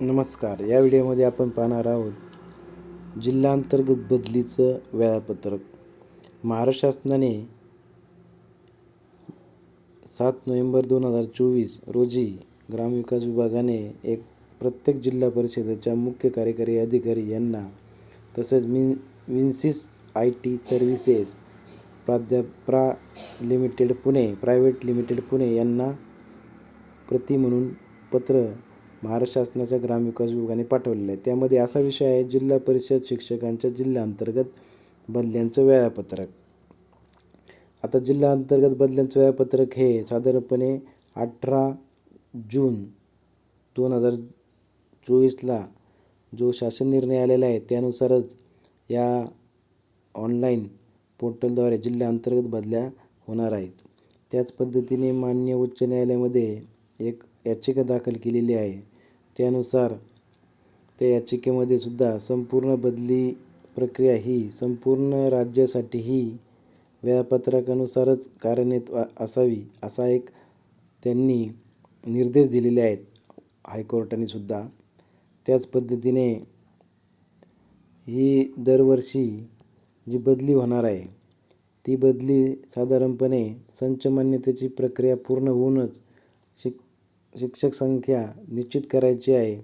नमस्कार. या व्हिडिओमध्ये आपण पाहणार आहोत जिल्हांतर्गत बदलीचं वेळापत्रक. महाराष्ट्र शासनाने सात नोव्हेंबर दोन हजार चोवीस रोजी ग्रामविकास विभागाने एक प्रत्येक जिल्हा परिषदेच्या मुख्य कार्यकारी अधिकारी यांना तसेच मिन विन्सिस आय टी सर्व्हिसेस प्राध्याप प्रा limited Pune private limited Pune यांना प्रति म्हणून पत्र महाराष्ट्र शासनाच्या ग्रामविकास विभागाने पाठवलेलं आहे. त्यामध्ये असा विषय आहे जिल्हा परिषद शिक्षकांच्या जिल्ह्याअंतर्गत बदल्यांचं वेळापत्रक. आता जिल्हा अंतर्गत बदल्यांचं वेळापत्रक हे साधारणपणे अठरा जून दोन हजार चोवीसला जो शासन निर्णय आलेला आहे त्यानुसारच या ऑनलाईन पोर्टलद्वारे जिल्हा अंतर्गत बदल्या होणार आहेत. त्याच पद्धतीने मान्य उच्च न्यायालयामध्ये एक याचिका दाखल केलेली आहे. त्यानुसार त्या याचिकेमध्ये सुद्धा संपूर्ण बदली प्रक्रिया ही संपूर्ण राज्यासाठी ही वेळापत्रकानुसारच कार्यान्वित असावी असा एक त्यांनी निर्देश दिलेले आहेत हायकोर्टाने सुद्धा. त्याच पद्धतीने ही दरवर्षी जी बदली होणार आहे ती बदली साधारणपणे संच मान्यतेची प्रक्रिया पूर्ण होऊनच शिक शिक्षक संख्या निश्चित करायची आहे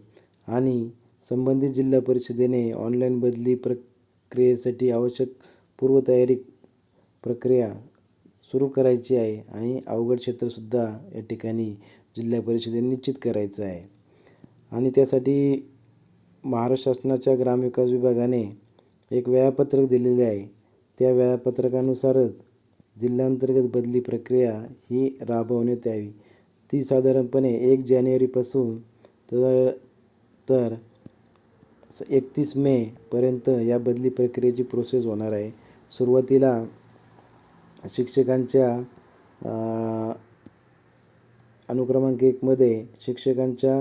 आणि संबंधित जिल्हा परिषदेने ऑनलाईन बदली प्रक्रियेसाठी आवश्यक पूर्वतयारी प्रक्रिया सुरू करायची आहे आणि अवघड क्षेत्रसुद्धा या ठिकाणी जिल्हा परिषदेने निश्चित करायचं आहे. आणि त्यासाठी महाराष्ट्र शासनाच्या ग्रामविकास विभागाने एक वेळापत्रक दिलेले आहे. त्या वेळापत्रकानुसारच जिल्हांतर्गत बदली प्रक्रिया ही राबवण्यात यावी. ती साधारणपणे एक जानेवारीपासून तर तर एकतीस मेपर्यंत या बदली प्रक्रियेची प्रोसेस होणार आहे. सुरुवातीला शिक्षकांच्या अनुक्रमांक एकमध्ये शिक्षकांच्या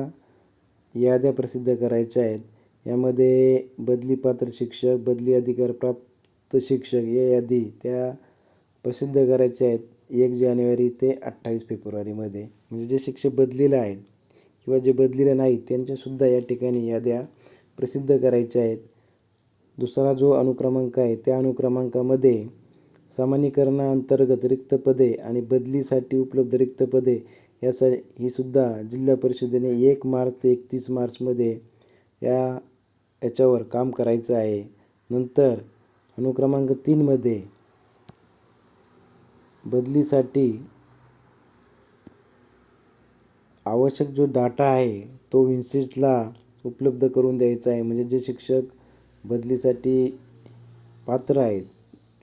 याद्या प्रसिद्ध करायच्या आहेत. यामध्ये बदलीपात्र शिक्षक बदली अधिकार प्राप्त शिक्षक या यादी त्या प्रसिद्ध करायच्या आहेत. एक जानेवारी ते अठ्ठावीस फेब्रुवारीमध्ये. म्हणजे जे शिक्षक बदलीला आहेत किंवा जे बदलीला नाहीत त्यांच्यासुद्धा या ठिकाणी याद्या प्रसिद्ध करायच्या आहेत. दुसरा जो अनुक्रमांक आहे त्या अनुक्रमांकामध्ये सामान्यीकरणाअंतर्गत रिक्त पदे आणि बदलीसाठी उपलब्ध रिक्त पदे यासा ही सुद्धा जिल्हा परिषदेने एक मार्च ते एकतीस मार्चमध्ये या याच्यावर काम करायचं आहे. नंतर अनुक्रमांक तीनमध्ये बदलीसाठी आवश्यक जो डाटा आहे तो विन्सिटला उपलब्ध करून द्यायचा आहे. म्हणजे जे शिक्षक बदलीसाठी पात्र आहेत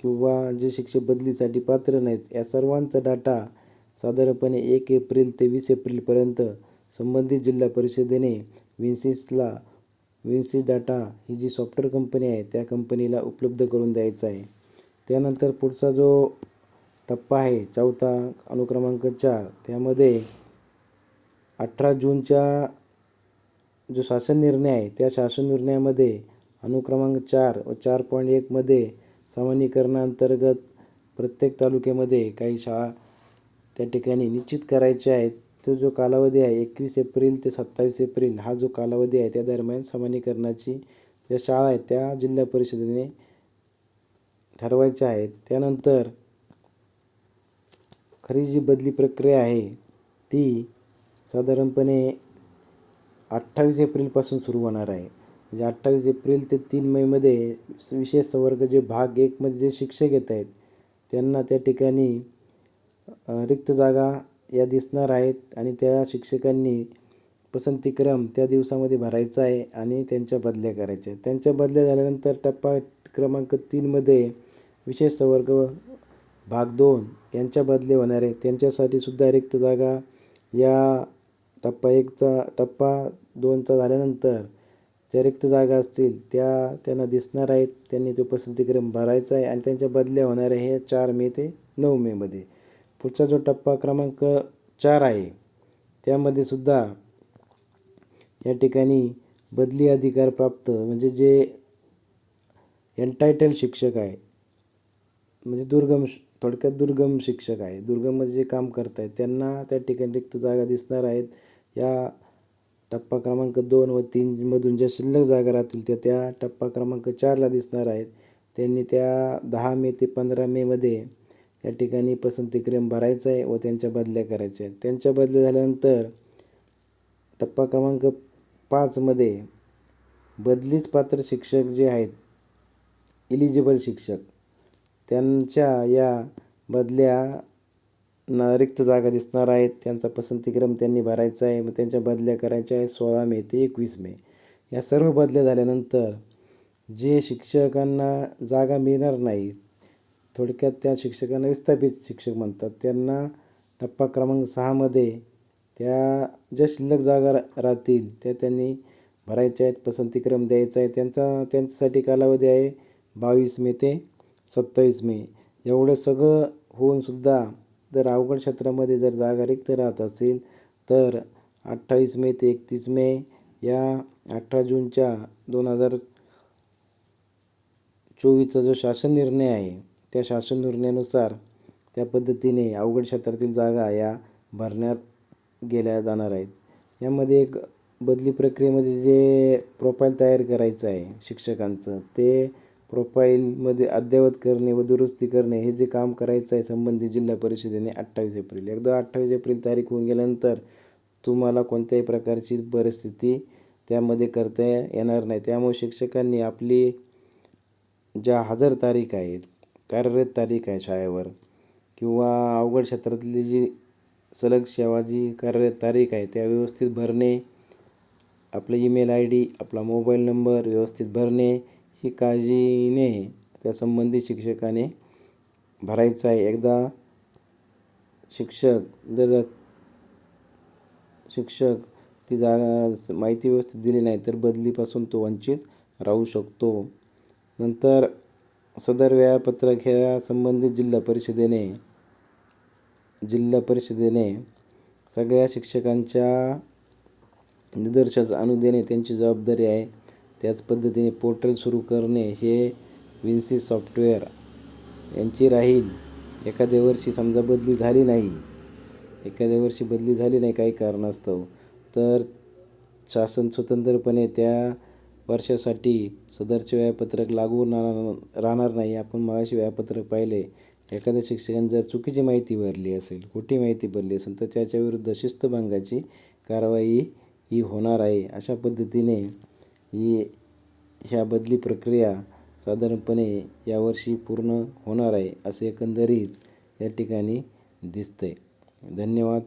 किंवा जे शिक्षक बदलीसाठी पात्र नाहीत या सर्वांचा डाटा साधारणपणे एक एप्रिल ते वीस एप्रिलपर्यंत संबंधित जिल्हा परिषदेने विन्सिसला विन्सिस डाटा ही जी सॉफ्टवेअर कंपनी आहे त्या कंपनीला उपलब्ध करून द्यायचा आहे. त्यानंतर पुढचा जो टप्पा आहे. चौथा अनुक्रमांक चार. त्यामध्ये अठरा जूनच्या जो शासन निर्णय आहे त्या शासन निर्णयामध्ये अनुक्रमांक चार व चार पॉईंट एकमध्ये सामान्यीकरणाअंतर्गत प्रत्येक तालुक्यामध्ये काही शाळा त्या ठिकाणी निश्चित करायच्या आहेत. तो जो कालावधी आहे एकवीस एप्रिल ते सत्तावीस एप्रिल हा जो कालावधी आहे त्या दरम्यान सामान्यीकरणाची ज्या शाळा आहेत त्या जिल्हा परिषदेने ठरवायच्या आहेत. त्यानंतर खरी जी बदली प्रक्रिया आहे ती साधारणपणे अठ्ठावीस एप्रिलपासून सुरू होणार आहे. म्हणजे अठ्ठावीस एप्रिल ते तीन मेमध्ये विशेष संवर्ग जे भाग एकमध्ये जे शिक्षक येत आहेत त्यांना त्या ठिकाणी रिक्त जागा या दिसणार आहेत आणि त्या शिक्षकांनी पसंतीक्रम त्या दिवसामध्ये भरायचा आहे आणि त्यांच्या बदल्या करायच्या त्यांच्या बदल्या झाल्यानंतर टप्पा क्रमांक तीनमध्ये विशेष संवर्ग भाग दोन यांच्या बदले होणार. आहे त्यांच्यासाठी सुद्धा रिक्त जागा या टप्पा एकचा टप्पा दोनचा झाल्यानंतर ज्या रिक्त जागा असतील त्या त्यांना दिसणार आहेत. त्यांनी तो पसंतीक्रम भरायचा आहे आणि त्यांच्या बदल्या होणार आहे हे चार मे ते नऊ मेमध्ये पुढचा जो टप्पा क्रमांक चार आहे त्यामध्ये सुद्धा या ठिकाणी बदली अधिकार प्राप्त म्हणजे जे एन्टायटल शिक्षक आहे म्हणजे दुर्गम थोडक्यात दुर्गम शिक्षक आहे. दुर्गममध्ये जे काम करत आहेत त्यांना त्या ठिकाणी रिक्त जागा दिसणार आहेत. या टप्पा क्रमांक दोन व तीनमधून ज्या शिल्लक जागा राहतील त्या त्या टप्पा क्रमांक चारला दिसणार आहेत. त्यांनी त्या दहा मे ते पंधरा मेमध्ये या ठिकाणी पसंतीक्रम भरायचा आहे व त्यांच्या बदल्या करायच्या आहेत. त्यांच्या बदल्या झाल्यानंतर टप्पा क्रमांक पाचमध्ये बदलीच पात्र शिक्षक जे आहेत इलिजिबल शिक्षक त्यांच्या या बदल्या रिक्त जागा दिसणार आहेत. त्यांचा पसंतीक्रम त्यांनी भरायचा आहे. मग त्यांच्या बदल्या करायच्या आहे सोळा मे ते एकवीस मे. या सर्व बदल्या झाल्यानंतर जे शिक्षकांना जागा मिळणार नाहीत थोडक्यात त्या शिक्षकांना विस्थापित शिक्षक म्हणतात. त्यांना टप्पा क्रमांक सहामध्ये त्या ज्या शिल्लक जागा रा राहतील त्या त्यांनी भरायच्या आहेत. पसंतीक्रम द्यायचा आहे. त्यांचा त्यांच्यासाठी कालावधी आहे बावीस मे ते सत्तावीस मे. एवढं सगळं होऊनसुद्धा जर अवघड क्षेत्रामध्ये जर जागा रिक्त राहत असतील तर अठ्ठावीस मे ते एकतीस मे या अठरा जूनच्या दोन हजार चोवीसचा जो शासन निर्णय आहे त्या शासन निर्णयानुसार त्या पद्धतीने अवघड क्षेत्रातील जागा या भरण्यात गेल्या जाणार आहेत. यामध्ये एक बदली प्रक्रियेमध्ये जे प्रोफाईल तयार करायचं आहे शिक्षकांचं ते प्रोफाईलमध्ये अद्ययावत करणे व दुरुस्ती करणे हे जे काम करायचं आहे संबंधित जिल्हा परिषदेने अठ्ठावीस एप्रिल. एकदा अठ्ठावीस एप्रिल तारीख होऊन गेल्यानंतर तुम्हाला कोणत्याही प्रकारची परिस्थिती त्यामध्ये करता येणार नाही. त्यामुळे शिक्षकांनी आपली ज्या हजर तारीख आहेत कार्यरत तारीख आहे शाळेवर किंवा अवघड क्षेत्रातली जी सलग सेवा जी कार्यरत तारीख आहे त्या व्यवस्थित भरणे आपलं ईमेल आय डी आपला मोबाईल नंबर व्यवस्थित भरणे ही काळजीने त्या संबंधित शिक्षकाने भरायचं आहे. एकदा शिक्षक जर शिक्षक ती जागा माहिती व्यवस्थित दिली नाही तर बदलीपासून तो वंचित राहू शकतो. नंतर सदर वेळापत्रक ह्या संबंधित जिल्हा परिषदेने जिल्हा परिषदेने सगळ्या शिक्षकांच्या निदर्शनास आणून देणे त्यांची जबाबदारी आहे. त्याच पद्धतीने पोर्टल सुरू करणे हे विन्सी सॉफ्टवेअर यांची राहील. एखाद्या वर्षी समजा बदली झाली नाही एखाद्या वर्षी बदली झाली नाही काही कारणास्तव तर शासन स्वतंत्रपणे त्या वर्षासाठी सदरचे वेळापत्रक लागू राहणार राहणार नाही. आपण मगाशी वेळापत्रक पाहिले. एखाद्या शिक्षकाने जर चुकीची माहिती भरली असेल खोटी माहिती भरली असेल तर त्याच्याविरुद्ध शिस्तभंगाची कारवाई ही होणार आहे. अशा पद्धतीने ही ह्या बदली प्रक्रिया साधारणपणे यावर्षी पूर्ण होणार आहे असे एकंदरीत या ठिकाणी दिसतं आहे धन्यवाद.